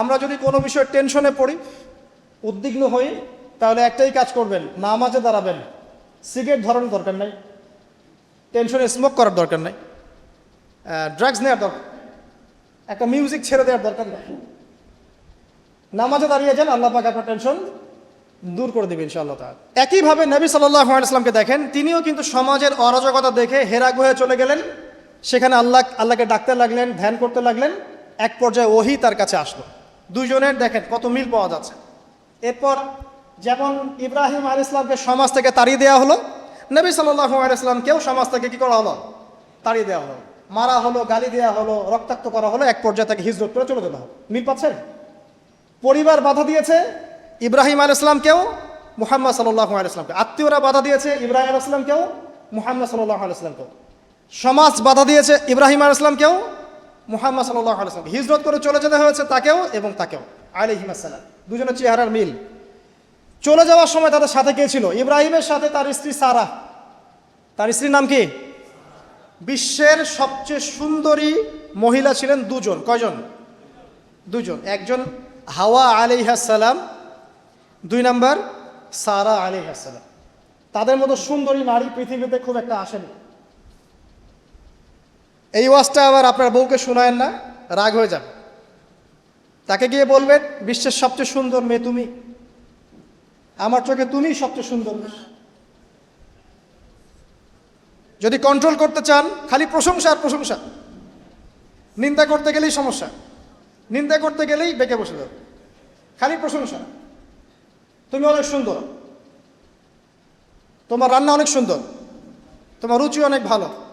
আমরা যদি কোনো বিষয়ে টেনশনে পড়ি, উদ্বিগ্ন হই, তাহলে একটাই কাজ করবেন, নামাজে দাঁড়াবেন। সিগারেট ধরানোর দরকার নাই, টেনশনে স্মোক করার দরকার নাই ড্রাগস নেওয়ার দরকার, একটা মিউজিক ছেড়ে দেওয়ার দরকার নাই। নামাজে দাঁড়িয়ে যান, আল্লাহ পাক আপনার টেনশন দূর করে দেবে ইনশাআল্লাহ তাআলা। একইভাবে নবী সাল্লাল্লাহু আলাইহি ইসলামকে দেখেন, তিনিও কিন্তু সমাজের অরাজকতা দেখে হেরা গুহে চলে গেলেন। সেখানে আল্লাহ, আল্লাহকে ডাকতে লাগলেন, ধ্যান করতে লাগলেন, এক পর্যায়ে ওহি তার কাছে আসলো। দুইজনের দেখেন কত মিল পাওয়া যাচ্ছে। এরপর যেমন ইব্রাহিম আল ইসলামকে সমাজ থেকে তাড়িয়ে দেওয়া হলো, নবী সাল্লাল্লাহু আলাইহি ইসলামকেও সমাজ থেকে কি করা হলো? তাড়িয়ে দেওয়া হলো। মারা হলো, গালি দেওয়া হলো, রক্তাক্ত করা হলো, এক পর্যায়ে তাকে হিজরত করে চলে যেতে হবে। মিল পাচ্ছেন পরিবার বাধা দিয়েছে ইব্রাহিম আল ইসলামকেও মুহাম্মদ সাল্লাহ আলাইসলামকে আত্মীয়রা বাধা দিয়েছে ইব্রাহিম আল ইসলামকেও মুহাম্মদ সাল্লাহ আলাইসলামকেও সমাজ বাধা দিয়েছে ইব্রাহিম আল ইসলামকেও মুহাম্মদ সাল্লাহ আলাইসলামকে হিজরত করে চলে যেতে হয়েছে তাকেও এবং তাকেও। আলিহিম আসসালাম। দুজনের চেহারার মিল। চলে যাওয়ার সময় তাদের সাথে কে ছিল? ইব্রাহিমের সাথে তার স্ত্রী সারা। তার স্ত্রীর নাম কি? বিশ্বের সবচেয়ে সুন্দরী মহিলা ছিলেন দুজন। কয়জন? দুজন। একজন হাওয়া আলিহাসালাম দুই নাম্বার সারা আলিহাসালাম তাদের মতো সুন্দরী নারী পৃথিবীতে খুব একটা আসেনি। এই ওয়াজটা আবার আপনার বউকে শোনায়েন না, রাগ হয়ে যাবে। তাকে গিয়ে বলবেন, বিশ্বের সবচেয়ে সুন্দর মেয়ে তুমি। আমার চোখে তুমিই সবচেয়ে সুন্দর যদি কন্ট্রোল করতে চান, খালি প্রশংসা আর প্রশংসা। নিন্দা করতে গেলেই সমস্যা। নিন্দা করতে গেলেই বেঁকে বসে যাবে। খালি প্রশংসা। তুমি অনেক সুন্দর। তোমার রান্না অনেক সুন্দর। তোমার রুচি অনেক ভালো।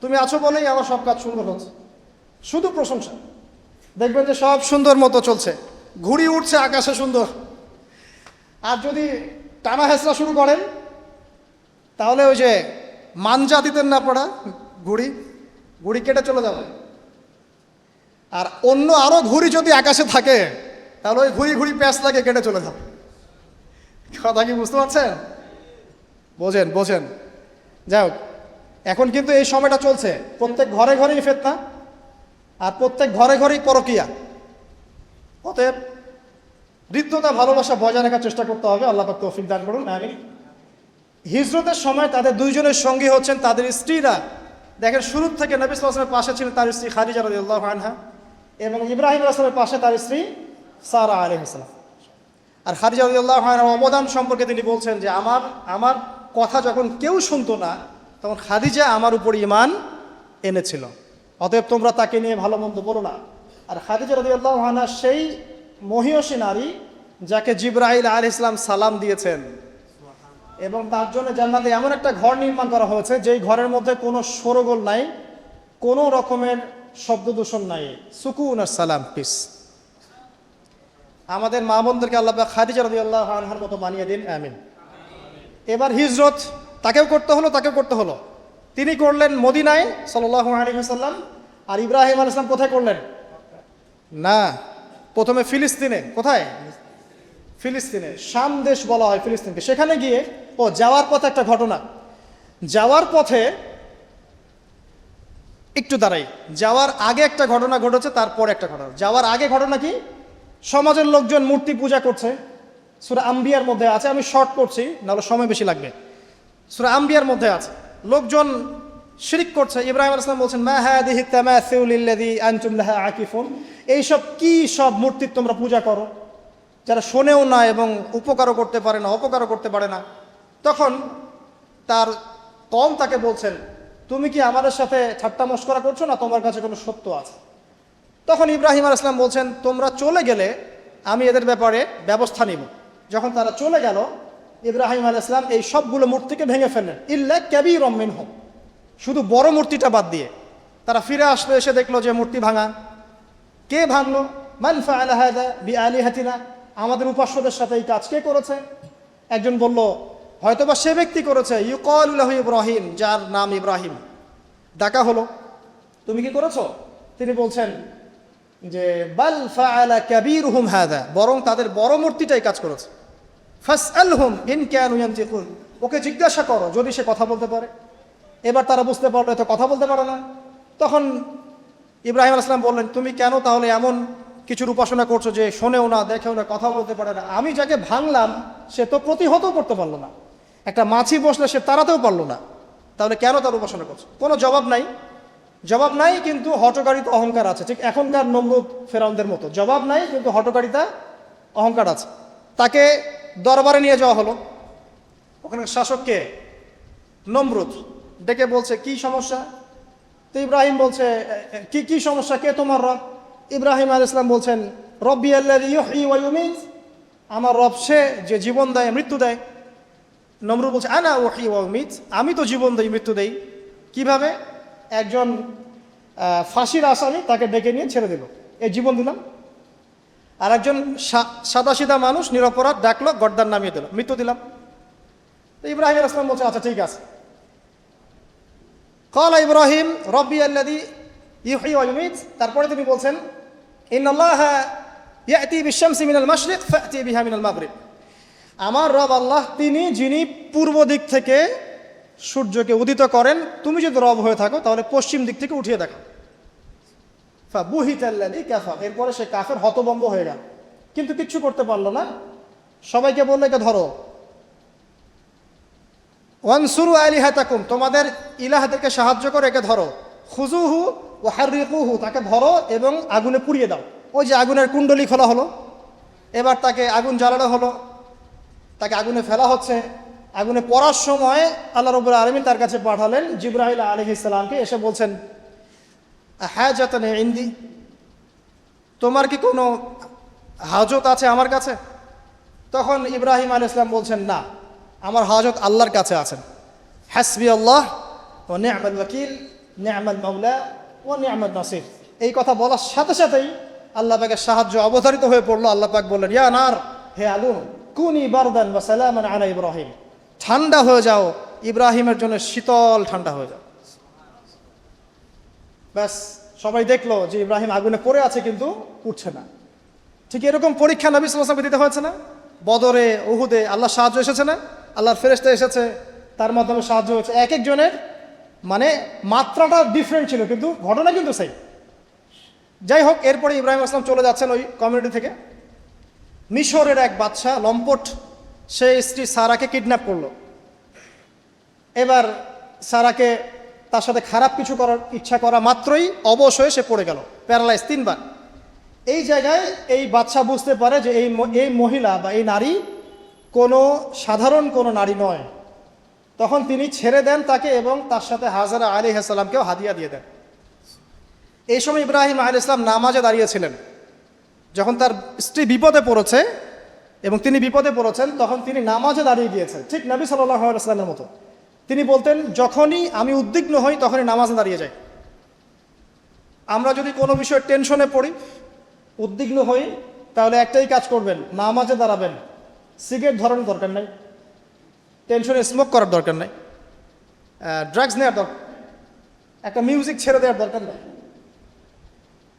তুমি আছো বলেই আমার সব কাজ সুন্দর হচ্ছে। শুধু প্রশংসা। দেখবেন যে সব সুন্দর মতো চলছে। ঘুড়ি উঠছে আকাশে সুন্দর। আর যদি টানা হেঁচড়া শুরু করেন, তাহলে ওই যে মানজা দিতেন না পড়া ঘুড়ি ঘুড়ি কেটে চলে যাবে। আর অন্য আরও ঘুড়ি যদি আকাশে থাকে, তাহলে ওই ঘুড়ি ঘুড়ি প্যাঁচ লাগে কেটে চলে যাবে। কথা কি বুঝতে পারছেন? বোঝেন বোঝেন। যাই হোক এখন কিন্তু এই সময়টা চলছে। প্রত্যেক ঘরে ঘরেই ফেতনা আর প্রত্যেক ঘরে ঘরেই পরকিয়া। অতএব হৃদ্যতা, ভালোবাসা বজায় রাখার চেষ্টা করতে হবে। আল্লাহ পাক তৌফিক দান করুন আমি হিজরতের সময় তাদের দুইজনের সঙ্গী হচ্ছেন তাদের স্ত্রীরা। দেখেন শুরু থেকে নবী সালামের পাশে ছিলেন তার স্ত্রী খাদিজা রাদিয়াল্লাহু আনহা এবং ইব্রাহিম আসলামের পাশে তার স্ত্রী সারা আলাইহিসসালাম আর খাদিজা রাদিয়াল্লাহু আনহার অবদান সম্পর্কে তিনি বলছেন যে, আমার আমার কথা যখন কেউ শুনতো না তখন খাদিজা আমার উপর ইমান এনেছিল। অতএব তোমরা তাকে নিয়ে ভালো মন্দ বলো না। আর খাদিজা রাদিয়াল্লাহু আনহা সেই মহিয়সী নারী যাকে জিব্রাহিল আল ইসলাম সালাম দিয়েছেন। এবং তার জন্য জান্নাতে এমন একটা ঘর নির্মাণ করা হয়েছে, যেই ঘরের মধ্যে কোনো সরগোল নাই, কোনো রকমের শব্দ দূষণ নাই। সুকুন আর সালাম পিস আমাদের মা বোনদেরকে আল্লাহ খাদিজা রাদিয়াল্লাহু আনহার মতো বানিয়ে দিন, আমিন। এবার হিজরত তাকেও করতে হলো, তাকেও করতে হলো। তিনি করলেন মদিনায় সাল্লাল্লাহু আলাইহি ওয়াসাল্লাম, আর ইব্রাহিম আলাইহিস সালাম কোথায় করলেন? না, প্রথমে ফিলিস্তিনে। কোথায়? ফিলিস্তিনে। শাম দেশ বলা হয় ফিলিস্তিনকে। সেখানে গিয়ে, ও, যাওয়ার পথে একটা ঘটনা। যাওয়ার পথে, একটু দাঁড়াই। যাওয়ার আগে একটা ঘটনা ঘটেছে, তারপর একটা ঘটনা। যাওয়ার আগে ঘটনা কি? সমাজের লোকজন মূর্তি পূজা করছে। সুরা আম্বিয়ার মধ্যে আছে, আমি শর্ট করছি, নাহলে সময় বেশি লাগবে। সুরা আম্বিয়ার মধ্যে আছে। লোকজন শিরিক করছে। ইব্রাহিম আসলাম বলছেন, মা হ্যাঁ দিহি তামাসিউলিল্লাযী আনতুম লাহা আকিফুন? এইসব কি সব মূর্তির তোমরা পূজা করো? যারা শোনেও না এবং উপকারও করতে পারে না, অপকারও করতে পারে না। তখন তার কম তাকে বলছেন, তুমি কি আমাদের সাথে ঠাট্টা মস্করা করছ না? তোমার কাছে কোনো সত্য আছে? তখন ইব্রাহিম আল ইসলাম বলছেন, তোমরা চলে গেলে আমি এদের ব্যাপারে ব্যবস্থা নিব। যখন তারা চলে গেল ইব্রাহিম আল ইসলাম এই সবগুলো মূর্তিকে ভেঙে ফেললেন। ইল্লা ক্যাবি রম্মিন হোক শুধু বড় মূর্তিটা বাদ দিয়ে। তারা ফিরে আসলো, এসে দেখল যে মূর্তি ভাঙা। কে ভাঙলো? মান ফাআলা হাদা বি আলিহাতিনা আমাদের উপাস্যদের সাথে এই কাজ কে করেছে? একজন বলল, হয়তোবা সে ব্যক্তি করেছে। ইউকল্লাহ ইব্রাহিম, যার নাম ইব্রাহিম। ডাকা হলো, তুমি কি করেছ? তিনি বলছেন যে, বাল ফাআলা কাবীরুহুম হাদা বরং তাদের বড় মূর্তিটাই কাজ করেছে। ফাসআলহুম ইন কানু ইয়ানতিকুন ওকে জিজ্ঞাসা করো যদি সে কথা বলতে পারে। এবার তারা বুঝতে পারল এত কথা বলতে পারে না। তখন ইব্রাহিম আসলাম বললেন, তুমি কেন তাহলে এমন কিছুর উপাসনা করছ যে শোনেও না, দেখেও না কথা বলতে পারে না? আমি যাকে ভাঙলাম, সে তো প্রতিহতও করতে পারল না। একটা মাছি বসলে সে তাড়াতেও পারল না। তাহলে কেন তার উপাসনা করছ? কোনো জবাব নাই। জবাব নাই, কিন্তু হটকারিতা অহংকার আছে। ঠিক এখনকার নমরুদ ফেরাউনদের মতো। জবাব নাই, কিন্তু হটকারিতা অহংকার আছে। তাকে দরবারে নিয়ে যাওয়া হলো। ওখানে শাসককে নমরুদ। ডেকে বলছে কি সমস্যা? তো ইব্রাহিম বলছে "এ, এ, কি কি সমস্যা? কে তোমার রব? ইব্রাহিম আল ইসলাম বলছেন রব্বি আল্লাহ আমার রব সে যে জীবন দেয় মৃত্যু দেয়। নমরুদ বলছে আনা ওহি ওয়ামিত আমি তো জীবন দেই মৃত্যু দেই। কীভাবে? একজন ফাঁসির আসামি তাকে ডেকে নিয়ে ছেড়ে দিল। এই জীবন দিলাম। আর একজন সাদাসিধা মানুষ নিরপরাধ ডাকলো গড্দার নামিয়ে দিল। মৃত্যু দিলাম। ইব্রাহিম আসলাম বলছে আচ্ছা ঠিক আছে। কল ইব্রাহিম, রব্বি আল্লাদি ইহি অমিত তারপরে তিনি বলছেন ইন্নআল্লাহ ইয়াতি বিশ্বামসি মিনাল মাসরিক ফাতি বিহা মিনাল মাগরিব। আমার রব আল্লাহ, তিনি যিনি পূর্ব দিক থেকে সূর্যকে উদিত করেন, তুমি যদি রব হয়ে থাকো, তাহলে পশ্চিম দিক থেকে উঠিয়ে দেখো এরপরে সে কাফের হতবম্ব হয়ে গেল। কিন্তু কিচ্ছু করতে পারল না। সবাইকে বলল একে ধরো। ওয়ানসুরু আলী হাতাকুম তোমাদের ইলাহাদেরকে সাহায্য করে, একে ধরো। খুজুহু ও হারিকুহু তাকে ধরো এবং আগুনে পুড়িয়ে দাও। ওই যে আগুনের কুণ্ডলি খোলা হলো। এবার তাকে আগুন জ্বালানো হলো। তাকে আগুনে ফেলা হচ্ছে। আগুনে পড়ার সময় আল্লাহ রবুল আলমিন তার কাছে পাঠালেন জিব্রাহিল আলহ এসে বলছেন হ্যাঁ যাতনে ইন্দি। তোমার কি কোনো হাজত আছে আমার কাছে? তখন ইব্রাহিম আল ইসলাম বলছেন, না, আমার হাজত আল্লাহর কাছে আছেন হাসবি আল্লাহ ও নেহমাদ ওয়াকিল নেহমাদ মামলা ও নেহমাদ নাসির। এই কথা বলার সাথে সাথেই আল্লাহ পাকের সাহায্য অবধারিত হয়ে পড়ল। আল্লাহ পাক বললেন, ইয়া নার, হে আলুন, কুনি বারদান বা সালামান আলা ইব্রাহিম। ঠান্ডা হয়ে যাও, ইব্রাহিমের জন্য শীতল ঠান্ডা হয়ে যাও। ব্যাস, সবাই দেখল যে ইব্রাহিম আগুনে পড়ে আছে কিন্তু উঠছে না। ঠিক এরকম পরীক্ষা নবী সাল্লামকে দিতে হয়েছে না? বদরে, উহুদে আল্লাহ সাহায্য এসেছে না? আল্লাহর ফেরেস্তা এসেছে, তার মাধ্যমে সাহায্য হয়েছে। এক একজনের মানে মাত্রাটা ডিফারেন্ট ছিল, কিন্তু ঘটনা কিন্তু সেই যাই হোক, এরপরে ইব্রাহিম আসলাম চলে যাচ্ছেন ওই কমিউনিটি থেকে। মিশরের এক বাচ্চা লম্পট সে স্ত্রী সারাকে কিডন্যাপ করল। এবার সারাকে তার সাথে খারাপ কিছু করার ইচ্ছা করা মাত্রই অবশ হয়ে সে পড়ে গেল প্যারালাইজ তিনবার। এই জায়গায় এই বাচ্চা বুঝতে পারে যে এই এই মহিলা বা এই নারী কোনো সাধারণ কোনো নারী নয়। তখন তিনি ছেড়ে দেন তাকে এবং তার সাথে হাজারা আলী হাসালামকেও হাদিয়া দিয়ে দেন। এই সময় ইব্রাহিম আলী ইসলাম নামাজে দাঁড়িয়েছিলেন। যখন তার স্ত্রী বিপদে পড়েছে এবং তিনি বিপদে পড়েছেন, তখন তিনি নামাজে দাঁড়িয়ে গিয়েছেন। ঠিক নবী সাল্লামের মতো। তিনি বলতেন, যখনই আমি উদ্বিগ্ন হই, তখনই নামাজে দাঁড়িয়ে যাই। আমরা যদি কোনো বিষয়ে টেনশনে পড়ি, উদ্বিগ্ন হই, তাহলে একটাই কাজ করবেন, নামাজে দাঁড়াবেন। সিগারেট ধরানোর দরকার নাই। টেনশনে স্মোক করার দরকার নাই। ড্রাগস নেওয়ার দরকার একটা মিউজিক ছেড়ে দেওয়ার দরকার নেই।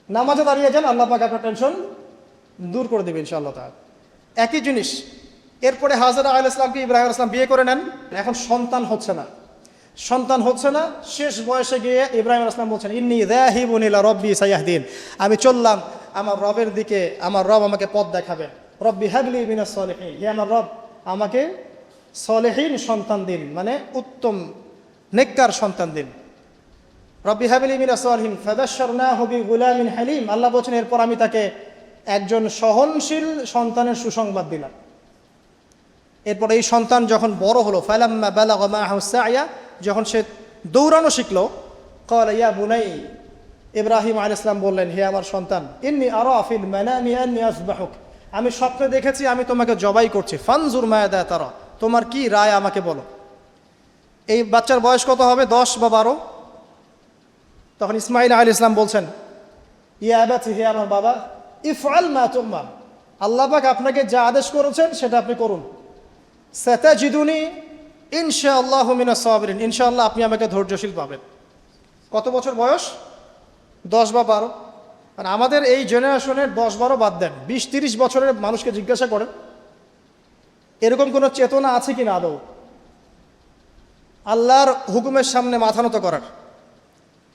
নামাজে দাঁড়িয়ে যান, আল্লাহ পাক আপনার টেনশন দূর করে দেবে ইনশাআল্লাহ তার একই জিনিস এরপরে হাজারা আল ইসলামকে ইব্রাহিম ইসলাম বিয়ে করে নেন। এখন সন্তান হচ্ছে না। সন্তান হচ্ছে না, শেষ বয়সে গিয়ে ইব্রাহিম ইসলাম বলছেন, ইন্নি রাহিবুনিলা রব্বি সাইয়াহদিন আমি চললাম, আমার রবের দিকে, আমার রব আমাকে পথ দেখাবেন রব্বি হাবলি মিনা সলেহীন। হে আমার রব, আমাকে সলেহীন সন্তান দিন মানে উত্তম, নেককার সন্তান দিন। রব্বি হাবিলি মিনা সলহিম ফাদাশারনা হবি গুলামিন হালিম। আল্লাহ বলছেন, এরপর আমি তাকে একজন সহনশীল সন্তানের সুসংবাদ দিলাম। এরপর এই সন্তান যখন বড় হলো, ফালাম্মা বালাগা মাআহু সায়া, যখন সে দৌড়ানো শিখলো, ক্বালা ইয়া বুনাই, ইব্রাহিম আলাইহিস ইসলাম বললেন, হে আমার সন্তান, ইন্নী আরও ফিল মানামি আন্নী আসবাহুক। আমি স্বপ্নে দেখেছি, আমি তোমাকে জবাই করছি। ফানজুর মায়াদা তারা, তোমার কি রায় আমাকে বলো? এই বাচ্চার বয়স কত হবে? দশ বা বারো? তখন ইসমাইল আলী ইসলাম বলছেন, ইয়া আবাতি, হে আমার বাবা, ইফআল মা তুম্মা আল্লাপাক আপনাকে যা আদেশ করেছেন, সেটা আপনি করুন। সেতাজিদুনি ইনশাআল্লাহ মিনা সাবরিন। ইনশাআল্লাহ আপনি আমাকে ধৈর্যশীল পাবেন। কত বছর বয়স? দশ বা বারো। আর আমাদের এই জেনারেশনের দশ বারো বাদ দেন। বিশ তিরিশ বছরের মানুষকে জিজ্ঞাসা করেন, এরকম কোনো চেতনা আছে কি না আদৌ? আল্লাহর হুকুমের সামনে মাথা নত করার।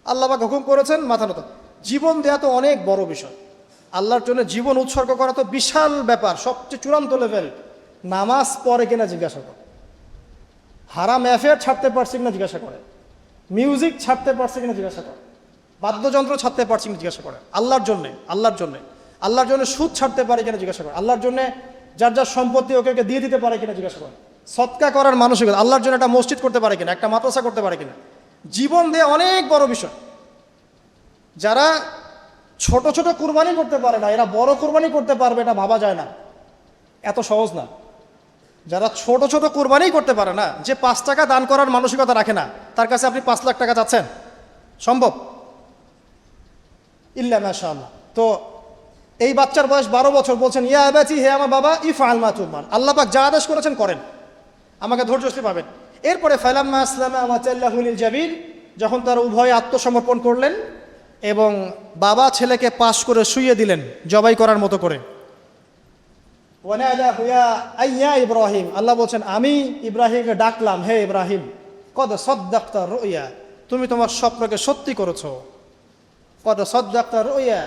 আল্লাহ পাক হুকুম করেছেন, মাথা নত। জীবন দেয়া তো অনেক বড় বিষয়। আল্লাহর জন্য জীবন উৎসর্গ করা তো বিশাল ব্যাপার, সবচেয়ে চূড়ান্ত লেভেল নামাজ পড়ে কিনা জিজ্ঞাসা করে। হারাম অ্যাফেয়ার ছাড়তে পারছি কিনা জিজ্ঞাসা করে। মিউজিক ছাড়তে পারছে কিনা জিজ্ঞাসা করে। বাদ্যযন্ত্র ছাড়তে পারছি কিনা জিজ্ঞাসা করে। আল্লাহর জন্যে আল্লাহর জন্যে। আল্লাহর জন্য সুদ ছাড়তে পারে কিনা জিজ্ঞাসা করে। আল্লাহর জন্য যার যার সম্পত্তি ওকে ওকে দিয়ে দিতে পারে কিনা জিজ্ঞাসা করে। সৎকা করার মানসিকতা, আল্লাহর জন্য একটা মসজিদ করতে পারে কিনা, একটা মাদ্রাসা করতে পারে কিনা। জীবন দিয়ে অনেক বড় বিষয়। যারা ছোট ছোট কুরবানি করতে পারে না, এরা বড় কুরবানি করতে পারবে এটা ভাবা যায় না। এত সহজ না। যারা ছোট ছোট কোরবানি করতে পারে না, যে পাঁচ টাকা দান করার মানসিকতা রাখে না, তার কাছে আপনি পাঁচ লাখ টাকা চাচ্ছেন সম্ভব? ইল্লা মাশাআল্লাহ তো এই বাচ্চার বয়স বারো বছর, বলছেন, ইয়া আবাচি হে আমার বাবা ইফ আলমা তুমান আল্লাহ পাক যা আদেশ করেছেন করেন। আমাকে ধৈর্যশ্রী পাবেন এরপরে ফালাম্মা আসলামা আমাচাল্লাহুল জাবির যখন তার উভয়ে আত্মসমর্পণ করলেন এবং বাবা ছেলেকে পাশ করে শুইয়ে দিলেন, জবাই করার মতো করে। ওয়ানাদা হুয়া আইয়া ইব্রাহিম। আল্লাহ বলছেন, আমি ইব্রাহিমকে ডাকলাম, হে ইব্রাহিম, কদ সদ্দাক্তা রইয়া, তুমি তোমার স্বপ্নকে সত্যি করেছ। কদ সদ্দাক্তা রইয়া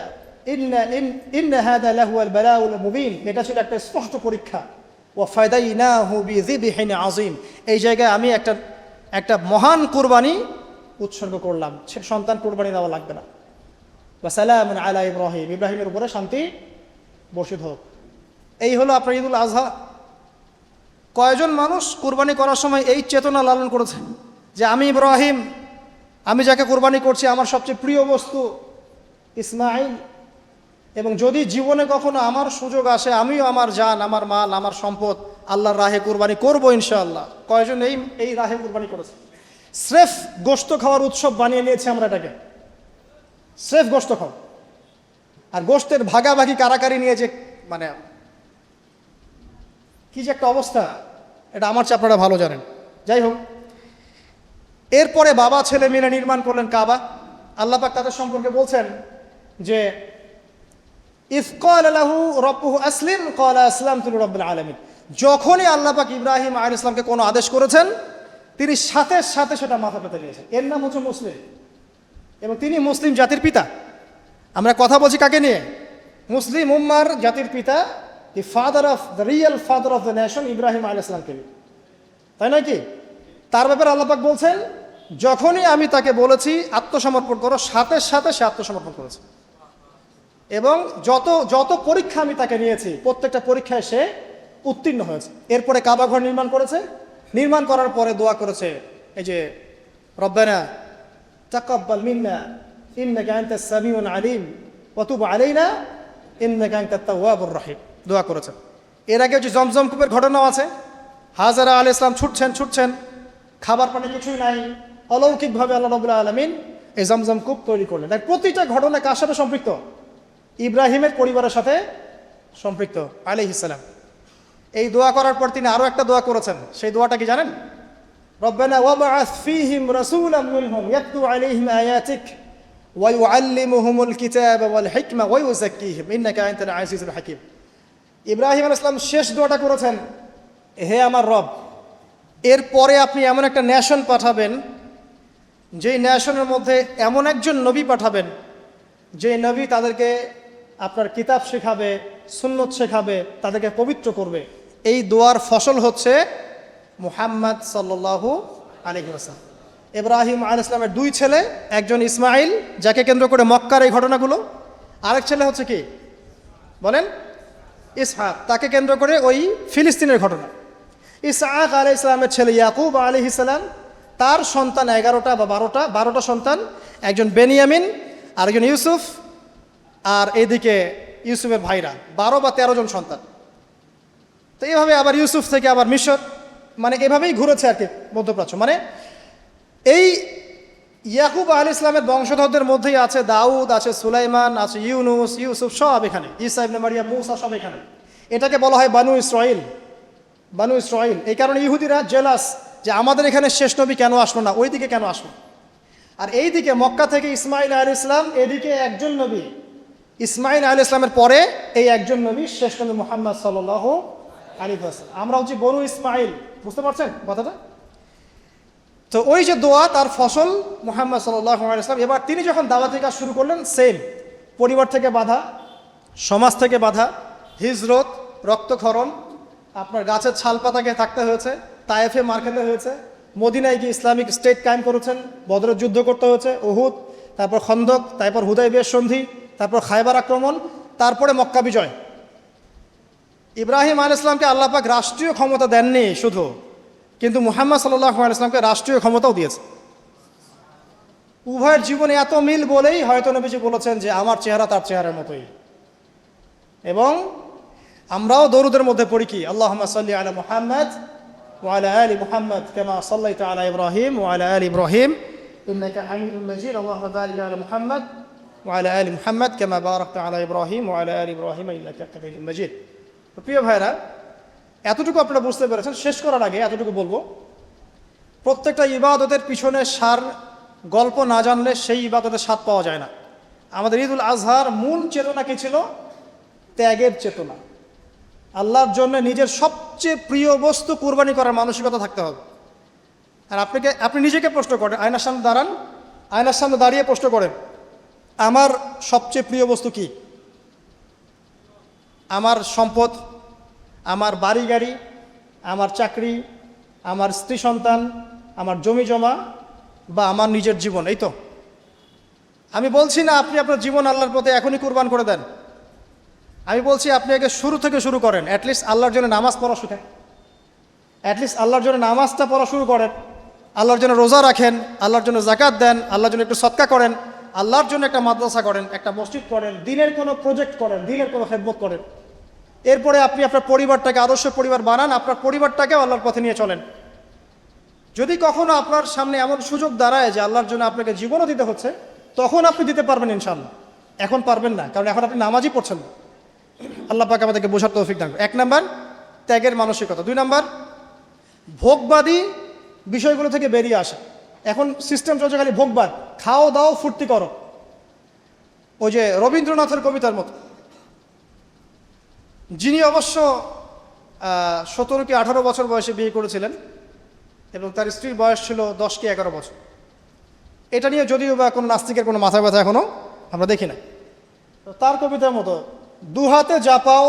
এটা ছিল একটা স্পষ্ট পরীক্ষা। ও ফায়দাইনাহু বিযিবহিন আযীম। এই জায়গায় আমি একটা একটা মহান কুরবানি উৎসর্গ করলাম। সে সন্তান কুরবানি দেওয়া লাগবে না। ওয়া সালামুন আলা ইব্রাহিম। ইব্রাহিমের উপরে শান্তি বসিত হোক। এই হলো আপনার ঈদুল আজহা। কয়জন মানুষ কুরবানি করার সময় এই চেতনা লালন করেছে? যে আমি ইব্রাহিম, আমি যাকে কোরবানি করছি, আমার সবচেয়ে প্রিয় বস্তু ইসমাইল এবং যদি জীবনে কখনো আমার সুযোগ আসে, আমিও আমার জান, আমার মাল, আমার সম্পদ, আল্লাহর রাহে কুরবানি করব ইনশাআল্লাহ। কয়জন এই এই রাহে কুরবানি করেছে? স্রেফ গোস্ত খাওয়ার উৎসব বানিয়ে নিয়েছে আমরা এটাকে। স্রেফ গোস্ত খাও আর গোস্তের ভাগাভাগি কারাকারি নিয়ে যে মানে কি যে একটা অবস্থা, এটা আমার চেয়ে আপনারা ভালো জানেন। যাই হোক, এরপরে বাবা, ছেলে মিলে নির্মাণ করলেন কাবা। আল্লাহ পাক তাদের সম্পর্কে বলছেন যে ইফকল আলাহু রব্বুহু আসলিম কলা আসলাম রব্বুল আলমিন। যখনই আল্লাহ পাক ইব্রাহিম আল ইসলামকে কোনো আদেশ করেছেন, তিনি সাথে সাথে সেটা মাথা পেতে নিয়েছেন এর নাম হচ্ছে মুসলিম। এবং তিনি মুসলিম জাতির পিতা। আমরা কথা বলছি কাকে নিয়ে? মুসলিম উম্মার জাতির পিতা the father of the real father of the nation Ibrahim আল ইসলামকে নিয়ে। তাই নয় কি? তার ব্যাপারে আল্লাপাক বলছেন, যখনই আমি তাকে বলেছি, আত্মসমর্পণ করো, সাথে সাথে সে আত্মসমর্পণ করেছে। এবং যত যত পরীক্ষা আমি তাকে নিয়েছি, প্রত্যেকটা পরীক্ষায় সে উত্তীর্ণ হয়েছে। এরপরে কাবা ঘর নির্মাণ করেছে। নির্মাণ করার পরে দোয়া করেছে, এই যে, রব্বানা তাকাব্বাল মিন্না, ইন্নাকা আনতাস সামিউন আলিম, ওয়া তুব আলাইনা, ইন্নাকা আনতাত তাওয়াবুর রহিম। দোয়া করেছেন। এর আগে যে জমজম কূপের ঘটনাও আছে, হাজারা আল ইসলাম ছুটছেন ছুটছেন, খাবার পানি কিছুই নাই, অলৌকিকভাবে আল্লাহ রবুল্লাহ আলমিন এই জমজম কূপ তৈরি করলেন। তাই প্রতিটা ঘটনা কার সাথে সম্পৃক্ত? ইব্রাহিমের পরিবারের সাথে সম্পৃক্ত আলি ইসালাম এই দোয়া করার পর তিনি আরও একটা দোয়া করেছেন। সেই দোয়াটা কি জানেন? হাকীম। ইব্রাহিম আলাইহিস সালাম শেষ দোয়াটা করেছেন, হে আমার রব, এরপরে আপনি এমন একটা ন্যাশন পাঠাবেন, যেই ন্যাশনের মধ্যে এমন একজন নবী পাঠাবেন যে নবী তাদেরকে আপনার কিতাব শেখাবে, সুন্নত শেখাবে, তাদেরকে পবিত্র করবে। এই দোয়ার ফসল হচ্ছে মুহাম্মদ সাল্লাল্লাহু আলাইহি ওয়াসাল্লাম। ইব্রাহিম আল ইসলামের দুই ছেলে, একজন ইসমাইল, যাকে কেন্দ্র করে মক্কার এই ঘটনাগুলো। আরেক ছেলে হচ্ছে কি? বলেন ইসহাক, তাকে কেন্দ্র করে ওই ফিলিস্তিনের ঘটনা। ইসহাক আলি ইসলামের ছেলে ইয়াকুব আলি ইসলাম তার সন্তান এগারোটা বা বারোটা বারোটা সন্তান, একজন বেনিয়ামিন, আরেকজন ইউসুফ, আর এদিকে ইউসুফের ভাইরা, বারো বা তেরো জন সন্তান। তো এইভাবে আবার ইউসুফ থেকে আবার মিশর মানে এভাবেই ঘুরেছে আর কি মধ্যপ্রাচ্য। মানে এই ইয়াকুব আল ইসলামের বংশধরদের মধ্যেই আছে দাউদ, আছে সুলাইমান, আছে ইউনুস, ইউসুফ, সব এখানে। ইসা ইবনে মারিয়া মুসা সব এখানে। এটাকে বলা হয় বানু ইসরাইল বানু ইসরাইল এই কারণে ইহুদিরা জেলাস যে আমাদের এখানে শেষ নবী কেন আসলো না, ওই দিকে কেন আসলো? আর এই দিকে মক্কা থেকে ইসমাইল আল ইসলাম এদিকে একজন নবী। ইসমাইল আল ইসলামের পরে এই একজন নবী, শেষ নবী মোহাম্মদ সাল আলী আমরা হচ্ছি বনু ইসমাইল বুঝতে পারছেন কথাটা? তো ওই যে দোয়া তার ফসল মোহাম্মদ সাল্লাহ ইসলাম এবার তিনি যখন দাওয়াতি কাজ শুরু করলেন সেম পরিবার থেকে বাধা, সমাজ থেকে বাধা, হিজরত, রক্তক্ষরণ, আপনার গাছের ছাল পাতাকে থাকতে হয়েছে, তায়েফে মার খেতে হয়েছে, মদিনায় গিয়ে ইসলামিক স্টেট কায়েম করেছেন, বদরের যুদ্ধ করতে হয়েছে, উহুদ, তারপর খন্দক, তারপর হুদাই বিয়ের সন্ধি, তারপর খায়বার আক্রমণ, তারপরে মক্কা বিজয়। ইব্রাহিম আল ইসলামকে আল্লাপাক রাষ্ট্রীয় ক্ষমতা দেননি শুধু। কিন্তু মুহাম্মদ সাল্লাহ ইসলামকে রাষ্ট্রীয় ক্ষমতাও দিয়েছে উভয়ের জীবনে এত মিল বলেই হয়তো নবীজি বলেছেন যে আমার চেহারা তার চেহারার মতোই এবং আমরাও দরুদের মধ্যে পড়ি কি আল্লাহ সাল্লি আলা মুহাম্মদ وعلى آل محمد كما صليت على إبراهيم وعلى آل إبراهيم إنك حميد مجيد اللهم بارك على محمد وعلى آل محمد كما باركت على إبراهيم وعلى آل إبراهيم إنك حميد مجيد তো প্রিয় ভাইরা এতটুকু আপনারা বুঝতে পেরেছেন। শেষ করার আগে এতটুকু বলব, প্রত্যেকটা ইবাদতের পিছনে সার গল্প না জানলে সেই ইবাদতের স্বাদ পাওয়া যায় না। আমাদের ঈদুল আজহার মূল চেতনা কি ছিল? ত্যাগের চেতনা। আল্লাহর জন্য নিজের সবচেয়ে প্রিয় বস্তু কুরবানি করার মানসিকতা থাকতে হবে। আর আপনাকে, আপনি নিজেকে প্রশ্ন করেন, আয়নার সামনে দাঁড়ান, আয়নার সামনে দাঁড়িয়ে প্রশ্ন করেন, আমার সবচেয়ে প্রিয় বস্তু কি? আমার সম্পদ আমার বাড়ি গাড়ি, আমার চাকরি, আমার স্ত্রী সন্তান, আমার জমি জমা বা আমার নিজের জীবন, এই তো। আমি বলছি না, আপনি আপনার জীবন আল্লাহর পথে এখনই কুরবান করে দেন। আমি বলছি, আপনি আগে শুরু থেকে শুরু করেন অ্যাটলিস্ট আল্লাহর জন্য নামাজ পড়া শুধু অ্যাটলিস্ট আল্লাহর জন্য নামাজটা পড়া শুরু করেন। আল্লাহর জন্য রোজা রাখেন, আল্লাহর জন্য জাকাত দেন, আল্লাহর জন্য একটু সৎকা করেন, আল্লাহর জন্য একটা মাদ্রাসা করেন, একটা মসজিদ করেন, দিনের কোনো প্রজেক্ট করেন, দিনের কোনো খেদমত করেন। এরপরে আপনি আপনার পরিবারটাকে, আদর্শ পরিবার বানান, আপনার পরিবারটাকেও আল্লাহর পথে নিয়ে চলেন। যদি কখনো আপনার সামনে এমন সুযোগ দাঁড়ায় যে আল্লাহর জন্য আপনাকে জীবনও দিতে হচ্ছে, তখন আপনি দিতে পারবেন ইনশাল্লাহ এখন পারবেন না, কারণ এখন আপনি নামাজই পড়ছেন না। আল্লাহ পাক আমাদেরকে বোঝার তৌফিক দান। এক নাম্বার, ত্যাগের মানসিকতা। দুই নাম্বার, ভোগবাদী বিষয়গুলো থেকে বেরিয়ে আসে। এখন সিস্টেম চলছে খালি ভোগবাদ। খাও দাও ফুর্তি করো। ওই যে রবীন্দ্রনাথের কবিতার মতো যিনি অবশ্য সতেরো কি আঠারো বছর বয়সে বিয়ে করেছিলেন এবং তার স্ত্রীর বয়স ছিল দশ কি এগারো বছর। এটা নিয়ে যদিও বা কোনো নাস্তিকের কোনো মাথা ব্যথা এখনও আমরা দেখি না। তো তার কবিতার মতো, দু হাতে জাপাও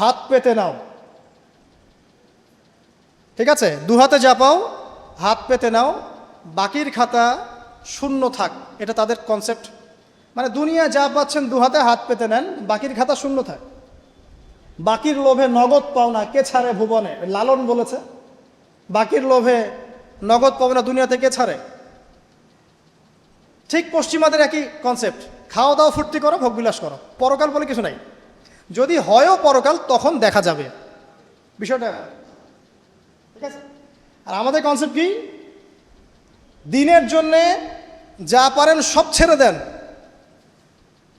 হাত পেতে নাও। ঠিক আছে? দু হাতে জাপাও হাত পেতে নাও, বাকির খাতা শূন্য থাক। এটা তাদের কনসেপ্ট মানে দুনিয়া যা পাচ্ছেন দু হাতে, হাত পেতে নেন, বাকির খাতা শূন্য থাক। বাকির লোভে নগদ পাও না, কে ছাড়ে ভুবনে? লালন বলেছে। বাকির লোভে নগদ পাও না দুনিয়া থেকে ছাড়ে? ঠিক পশ্চিমাদের একই কনসেপ্ট খাওয়া দাওয়া, ফুর্তি করো, ভোগবিলাস করো। পরকাল বলে কিছু নাই। যদি হয়ও পরকাল, তখন দেখা যাবে। বিষয়টা ঠিক আছে? আর আমাদের কনসেপ্ট কি? দিনের জন্যে যা পারেন সব ছেড়ে দেন।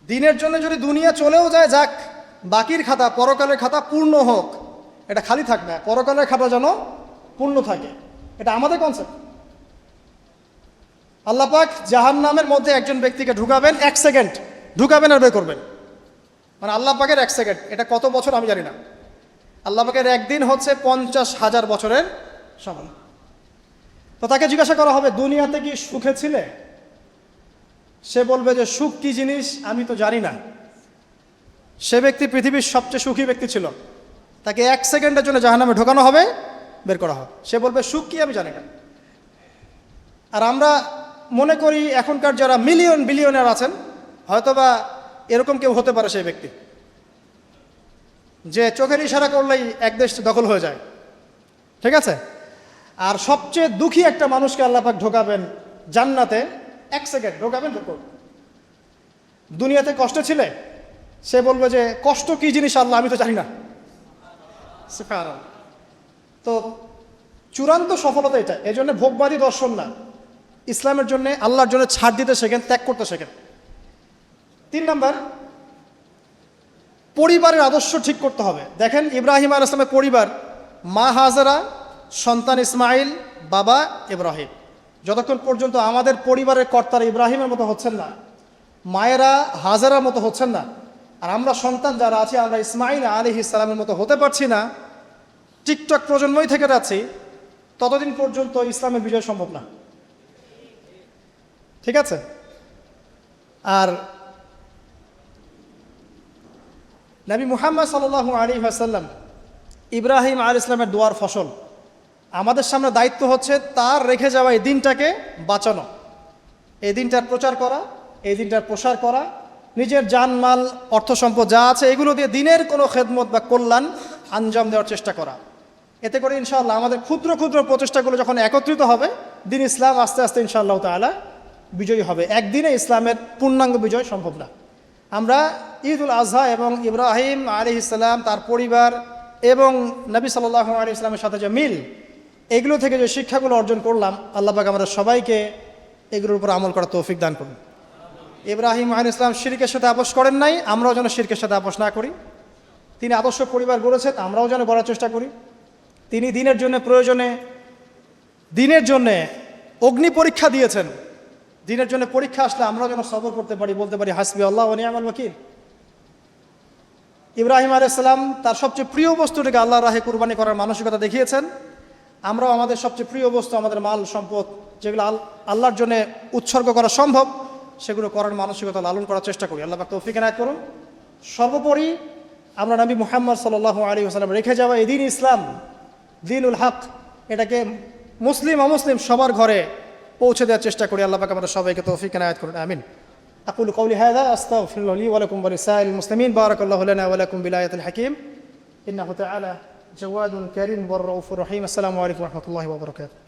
দিনের জন্য যদি দুনিয়া চলেও যায়, যাক। বাকির খাতা, পরকালের খাতা পূর্ণ হোক। এটা খালি থাক না, পরকালের খাতা যেন পূর্ণ থাকে। এটা আমাদের কনসেপ্ট আল্লাপাক জাহান নামের মধ্যে একজন ব্যক্তিকে ঢুকাবেন, এক সেকেন্ড। ঢুকাবেন আর বের করবেন। মানে আল্লাহ পাকের এক সেকেন্ড। এটা কত বছর আমি জানি না। আল্লাহ পাকের একদিন হচ্ছে পঞ্চাশ হাজার বছরের সমান তো তাকে জিজ্ঞাসা করা হবে, দুনিয়াতে কি সুখে ছিলে? সে বলবে যে, সুখ কি জিনিস? আমি তো জানি না। সে ব্যক্তি পৃথিবীর সবচেয়ে সুখী ব্যক্তি ছিল। তাকে এক সেকেন্ডের জন্য জাহান্নামে ঢোকানো হবে, বের করা হবে সে বলবে, সুখ কি? আমি জানি না। আর আমরা মনে করি, এখনকার যারা মিলিয়ন বিলিয়নার আছেন, হয়তোবা এরকম কেউ হতে পারে সেই ব্যক্তি, যে চোখের ইশারা করলেই এক দেশ দখল হয়ে যায়। ঠিক আছে? আর সবচেয়ে দুঃখী একটা মানুষকে আল্লাপাক ঢোকাবেন জান্নাতে, এক সেকেন্ড, ঢোকাবেন ঢুকুন দুনিয়াতে কষ্ট ছিলে? সে বলবে যে, কষ্ট কি জিনিস আল্লাহ, আমি তো জানি না। তো চূড়ান্ত সফলতা এটা। এই জন্য ভোগবাদী দর্শন না। ইসলামের জন্য, আল্লাহর জন্য ছাড় দিতে শেখেন, ত্যাগ করতে শেখেন। তিন নাম্বার, পরিবারের আদর্শ ঠিক করতে হবে। দেখেন, ইব্রাহিম আল ইসলামের পরিবার, মা হাজারা, সন্তান ইসমাইল, বাবা ইব্রাহিম। যতক্ষণ পর্যন্ত আমাদের পরিবারের কর্তারা ইব্রাহিমের মতো হচ্ছেন না, মায়েরা হাজারার মতো হচ্ছেন না আর আমরা সন্তান যারা আছি, আমরা ইসমাইল আলী ইসলামের মতো হতে পারছি না। টিকটক প্রজন্মই থেকে যাচ্ছি, ততদিন পর্যন্ত ইসলামের বিজয় সম্ভব না। ঠিক আছে? আর নবী মুহাম্মদ সাল্লাহ আলী আসাল্লাম ইব্রাহিম আল ইসলামের দোয়ার ফসল। আমাদের সামনে দায়িত্ব হচ্ছে তার রেখে যাওয়া এই দিনটাকে বাঁচানো। এই দিনটার প্রচার করা, এই দিনটার প্রসার করা নিজের জানমাল অর্থ সম্পদ যা আছে, এগুলো দিয়ে দিনের কোনো খেদমত বা কল্যাণ আঞ্জাম দেওয়ার চেষ্টা করা। এতে করে ইনশাআল্লাহ আমাদের ক্ষুদ্র ক্ষুদ্র প্রচেষ্টাগুলো যখন একত্রিত হবে, দিন ইসলাম আস্তে আস্তে ইনশাআল্লাহ তাআলা বিজয়ী হবে। একদিনে ইসলামের পূর্ণাঙ্গ বিজয় সম্ভব না। আমরা ঈদ উল আজহা এবং ইব্রাহিম আলী ইসলাম তার পরিবার এবং নবী সাল্লাহ আলী ইসলামের সাথে যে মিল, এগুলো থেকে যে শিক্ষাগুলো অর্জন করলাম, আল্লাহ পাক আমাদের সবাইকে এগুলোর উপর আমল করার তৌফিক দান করুন। ইব্রাহিম আলী ইসলাম শিরকের সাথে আপোষ করেন নাই, আমরাও যেন শিরকের সাথে আপোষ না করি। তিনি আদর্শ পরিবার গড়েছেন আমরাও যেন গড়ার চেষ্টা করি। তিনি দিনের জন্য প্রয়োজনে, দিনের জন্যে অগ্নি পরীক্ষা দিয়েছেন। দিনের জন্য পরীক্ষা আসলে আমরাও যেন সবর করতে পারি, বলতে পারি, হাসবি আল্লাহ নিয়ামাল ওয়াকিল। ইব্রাহিম আলাইসাল্লাম তার সবচেয়ে প্রিয় বস্তুটিকে আল্লাহ রাহে কুরবানি করার মানসিকতা দেখিয়েছেন। আমরাও আমাদের সবচেয়ে প্রিয় বস্তু, আমাদের মাল, সম্পদ, যেগুলো আল আল্লাহর জন্য উৎসর্গ করা সম্ভব সেগুলো করার মানসিকতা লালন করার চেষ্টা করি আল্লাহ পাক তৌফিক এনায়ত করুন সর্বোপরি আমরা নবী মুহাম্মদ সাল্লাহ আলী আসালাম রেখে যাওয়া এই দিন ইসলাম দিনুল হক এটাকে মুসলিম অমুসলিম সবার ঘরে পৌঁছে দেওয়ার চেষ্টা করি আল্লাহ পাক আমাদের সবাইকে তৌফিক এনায়ত করুন আমিন أقول قولي هذا أستغفر الله لي ولكم ولسائر المسلمين بارك الله لنا ولكم بلاية الحكيم إنه تعالى جواد كريم والرؤوف الرحيم السلام عليكم ورحمة الله وبركاته